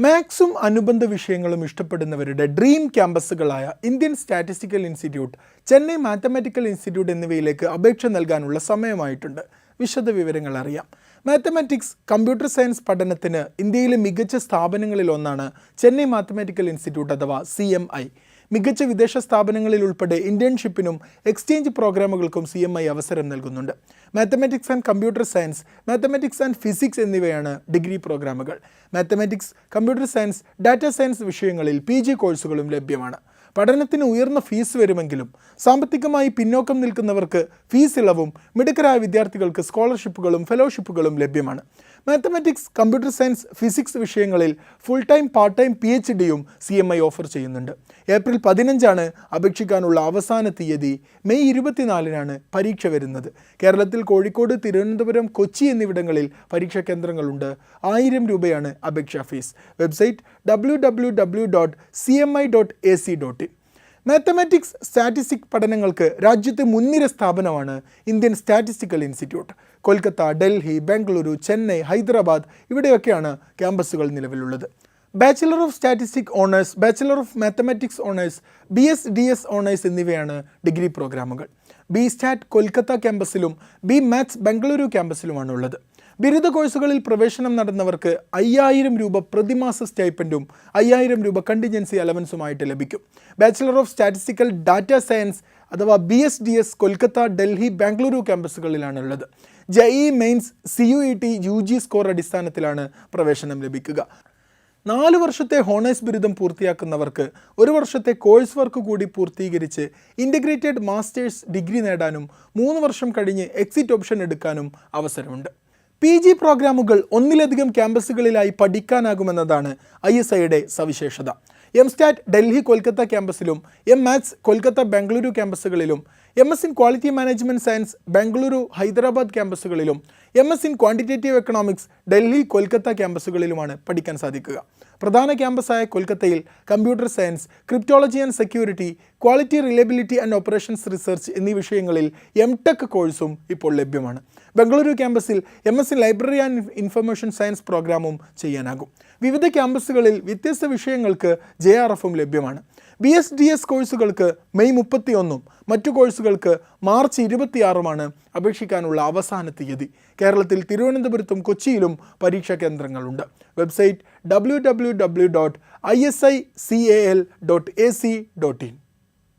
മാത്സും അനുബന്ധ വിഷയങ്ങളും ഇഷ്ടപ്പെടുന്നവരുടെ dream ക്യാമ്പസുകളായ Indian statistical institute Chennai mathematical institute എന്നിവയിലേക്ക് അപേക്ഷ നൽകാനുള്ള സമയമായിട്ടുണ്ട്. വിശദ വിവരങ്ങൾ അറിയാം. മാത്തമാറ്റിക്സ് കമ്പ്യൂട്ടർ സയൻസ് പഠനത്തിന് ഇന്ത്യയിലെ മികച്ച സ്ഥാപനങ്ങളിൽ ഒന്നാണ് ചെന്നൈ മാത്തമാറ്റിക്കൽ ഇൻസ്റ്റിറ്റ്യൂട്ട് അഥവാ സി മികച്ച വിദേശ സ്ഥാപനങ്ങളിൽ ഉൾപ്പെടെ ഇന്റേൺഷിപ്പിനും എക്സ്ചേഞ്ച് പ്രോഗ്രാമുകൾക്കും സി എം ഐ അവസരം നൽകുന്നുണ്ട്. Mathematics and computer science mathematics and physics എന്നിവയാണ് ഡിഗ്രി പ്രോഗ്രാമുകൾ. Mathematics computer science data science വിഷയങ്ങളിൽ പി ജി കോഴ്സുകളും ലഭ്യമാണ്. പഠനത്തിന് ഉയർന്ന ഫീസ് വരുമെങ്കിലും സാമ്പത്തികമായി പിന്നോക്കം നിൽക്കുന്നവർക്ക് ഫീസ് ഇളവും മിടുക്കരായ വിദ്യാർത്ഥികൾക്ക് സ്കോളർഷിപ്പുകളും ഫെലോഷിപ്പുകളും ലഭ്യമാണ്. മാത്തമാറ്റിക്സ് കമ്പ്യൂട്ടർ സയൻസ് ഫിസിക്സ് വിഷയങ്ങളിൽ full time part time P H ഡിയും സി എം ഐ ഓഫർ ചെയ്യുന്നുണ്ട്. ഏപ്രിൽ പതിനഞ്ചാണ് അപേക്ഷിക്കാനുള്ള അവസാന തീയതി. മെയ് ഇരുപത്തിനാലിനാണ് പരീക്ഷ വരുന്നത്. കേരളത്തിൽ കോഴിക്കോട് തിരുവനന്തപുരം കൊച്ചി എന്നിവിടങ്ങളിൽ പരീക്ഷാ കേന്ദ്രങ്ങളുണ്ട്. ആയിരം രൂപയാണ് അപേക്ഷാ fees. Website W W W dot C M I dot A C dot in mathematics statistic പഠനങ്ങൾക്ക് രാജ്യത്തെ മുൻനിര സ്ഥാപനമാണ് Indian statistical institute Kolkata Delhi Bengaluru Chennai Hyderabad ഇവിടെയൊക്കെയാണ് ക്യാമ്പസുകൾ നിലവിലുള്ളത്. Bachelor of statistic honours bachelor of mathematics honours B S D S honours എന്നിവയാണ് degree പ്രോഗ്രാമുകൾ. B stat Kolkata ക്യാമ്പസിലും B maths Bengaluru ക്യാമ്പസിലുമാണ് ഉള്ളത് ബിരുദ കോഴ്സുകളിൽ പ്രവേശനം നടന്നവർക്ക് അയ്യായിരം രൂപ പ്രതിമാസ സ്റ്റൈപ്പന്റും അയ്യായിരം രൂപ കണ്ടിജൻസി അലവൻസുമായിട്ട് ലഭിക്കും. Bachelor of statistical data science അഥവാ B S D S Kolkata Delhi Bengaluru ക്യാമ്പസുകളിലാണ് ഉള്ളത് E mains C U E T U G score അടിസ്ഥാനത്തിലാണ് പ്രവേശനം ലഭിക്കുക. നാല് വർഷത്തെ ഹോണേഴ്സ് ബിരുദം പൂർത്തിയാക്കുന്നവർക്ക് ഒരു വർഷത്തെ കോഴ്സ് വർക്ക് കൂടി പൂർത്തീകരിച്ച് ഇന്റഗ്രേറ്റഡ് മാസ്റ്റേഴ്സ് ഡിഗ്രി നേടാനും മൂന്ന് വർഷം കഴിഞ്ഞ് എക്സിറ്റ് ഓപ്ഷൻ എടുക്കാനും അവസരമുണ്ട്. പി ജി പ്രോഗ്രാമുകൾ ഒന്നിലധികം ക്യാമ്പസുകളിലായി പഠിക്കാനാകുമെന്നതാണ് ഐ എസ് ഐയുടെ സവിശേഷത. എം സ്റ്റാറ്റ് ഡൽഹി കൊൽക്കത്ത ക്യാമ്പസിലും M maths Kolkata Bengaluru ക്യാമ്പസുകളിലും M S in quality management science Bengaluru Hyderabad ക്യാമ്പസുകളിലും M S in quantitative economics Delhi Kolkata ക്യാമ്പസുകളിലുമാണ് പഠിക്കാൻ സാധിക്കുക. പ്രധാന ക്യാമ്പസായ കൊൽക്കത്തയിൽ computer science cryptology and security quality reliability and operations research എന്നീ വിഷയങ്ങളിൽ എം ടെക് കോഴ്സും ഇപ്പോൾ ലഭ്യമാണ്. ബംഗളൂരു ക്യാമ്പസിൽ M S C library and information science പ്രോഗ്രാമും ചെയ്യാനാകും. വിവിധ ക്യാമ്പസുകളിൽ വ്യത്യസ്ത വിഷയങ്ങൾക്ക് ജെ ആർ എഫും ലഭ്യമാണ്. ബി എസ് ഡി എസ് കോഴ്സുകൾക്ക് മെയ് മുപ്പത്തിയൊന്നും മറ്റു കോഴ്സുകൾക്ക് മാർച്ച് ഇരുപത്തിയാറുമാണ് അപേക്ഷിക്കാനുള്ള അവസാന തീയതി. കേരളത്തിൽ തിരുവനന്തപുരത്തും കൊച്ചിയിലും പരീക്ഷാ കേന്ദ്രങ്ങളുണ്ട്. Website W